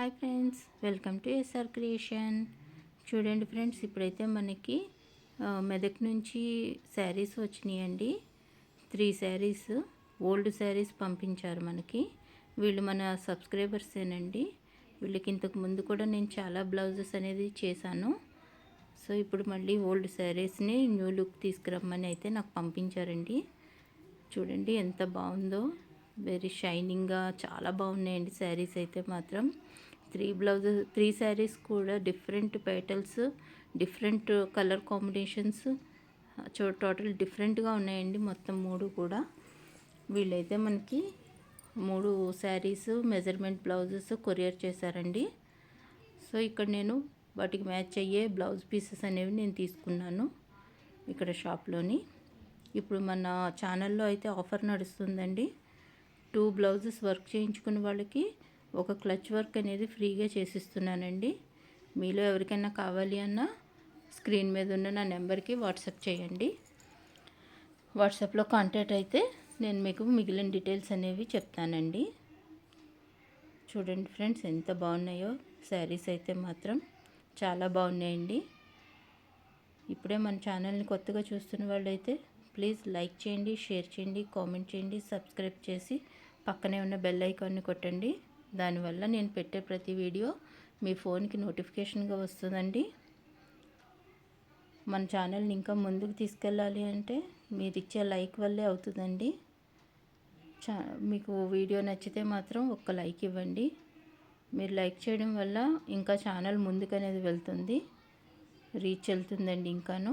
Hi friends welcome to S R creation చూడండి friends ఇప్పుడైతే మనకి మెదక్ నుంచి శారీస్ వచ్చినాయండి. త్రీ శారీస్ ఓల్డ్ శారీస్ పంపించారు మనకి. వీళ్ళు మన సబ్స్క్రైబర్సేనండి వీళ్ళకి ఇంతకు ముందు కూడా నేను చాలా బ్లౌజెస్ అనేది చేశాను. సో ఇప్పుడు మళ్ళీ ఓల్డ్ శారీస్ని న్యూ లుక్ తీసుకురమ్మని అయితే నాకు పంపించారండి. చూడండి ఎంత బాగుందో. వెరీ షైనింగ్గా చాలా బాగున్నాయండి శారీస్ అయితే మాత్రం. త్రీ బ్లౌజెస్ త్రీ శారీస్ కూడా different petals different colour combinations చూ టోటల్ డిఫరెంట్గా ఉన్నాయండి మొత్తం మూడు కూడా. వీళ్ళైతే మనకి మూడు శారీస్ మెజర్మెంట్ బ్లౌజెస్ కొరియర్ చేశారండి. సో ఇక్కడ నేను వాటికి మ్యాచ్ అయ్యే బ్లౌజ్ పీసెస్ అనేవి నేను తీసుకున్నాను ఇక్కడ షాప్లోని ఇప్పుడు మన ఛానల్లో అయితే ఆఫర్ నడుస్తుందండి. టూ బ్లౌజెస్ వర్క్ చేయించుకున్న వాళ్ళకి ఒక క్లచ్ వర్క్ అనేది ఫ్రీగా చేసిస్తున్నానండి. మీలో ఎవరికైనా కావాలి అన్నా స్క్రీన్ మీద ఉన్న నా నెంబర్కి వాట్సాప్ చేయండి. వాట్సాప్లో కాంటాక్ట్ అయితే నేను మీకు మిగిలిన డీటెయిల్స్ అనేవి చెప్తానండి. చూడండి ఫ్రెండ్స్ ఎంత బాగున్నాయో. శారీస్ అయితే మాత్రం చాలా బాగున్నాయండి. ఇప్పుడే మన ఛానల్ని కొత్తగా చూస్తున్న వాళ్ళైతే ప్లీజ్ లైక్ చేయండి షేర్ చేయండి కామెంట్ చేయండి సబ్స్క్రైబ్ చేసి పక్కనే ఉన్న బెల్ ఐకాన్ని కొట్టండి. దానివల్ల నేను పెట్టే ప్రతి వీడియో మీ ఫోన్కి నోటిఫికేషన్గా వస్తుందండి. మన ఛానల్ని ఇంకా ముందుకు తీసుకెళ్ళాలి అంటే మీరు ఇచ్చే లైక్ వల్లే అవుతుందండి. చా మీకు వీడియో నచ్చితే మాత్రం ఒక్క లైక్ ఇవ్వండి. మీరు లైక్ చేయడం వల్ల ఇంకా ఛానల్ ముందుకు అనేది వెళ్తుంది. రీచ్ వెళ్తుందండి ఇంకాను.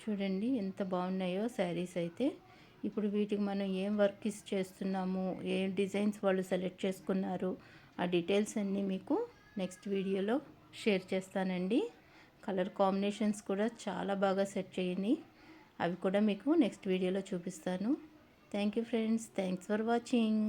చూడండి ఎంత బాగున్నాయో శారీస్ అయితే. ఇప్పుడు వీటికి మనం ఏం వర్క్ ఇస్ చేస్తున్నాము ఏం డిజైన్స్ వాళ్ళు సెలెక్ట్ చేసుకున్నారు ఆ డీటెయిల్స్ అన్నీ మీకు నెక్స్ట్ వీడియోలో షేర్ చేస్తానండి. కలర్ కాంబినేషన్స్ కూడా చాలా బాగా సెట్ చేయండి. అవి కూడా మీకు నెక్స్ట్ వీడియోలో చూపిస్తాను. Thank you friends. Thanks for watching.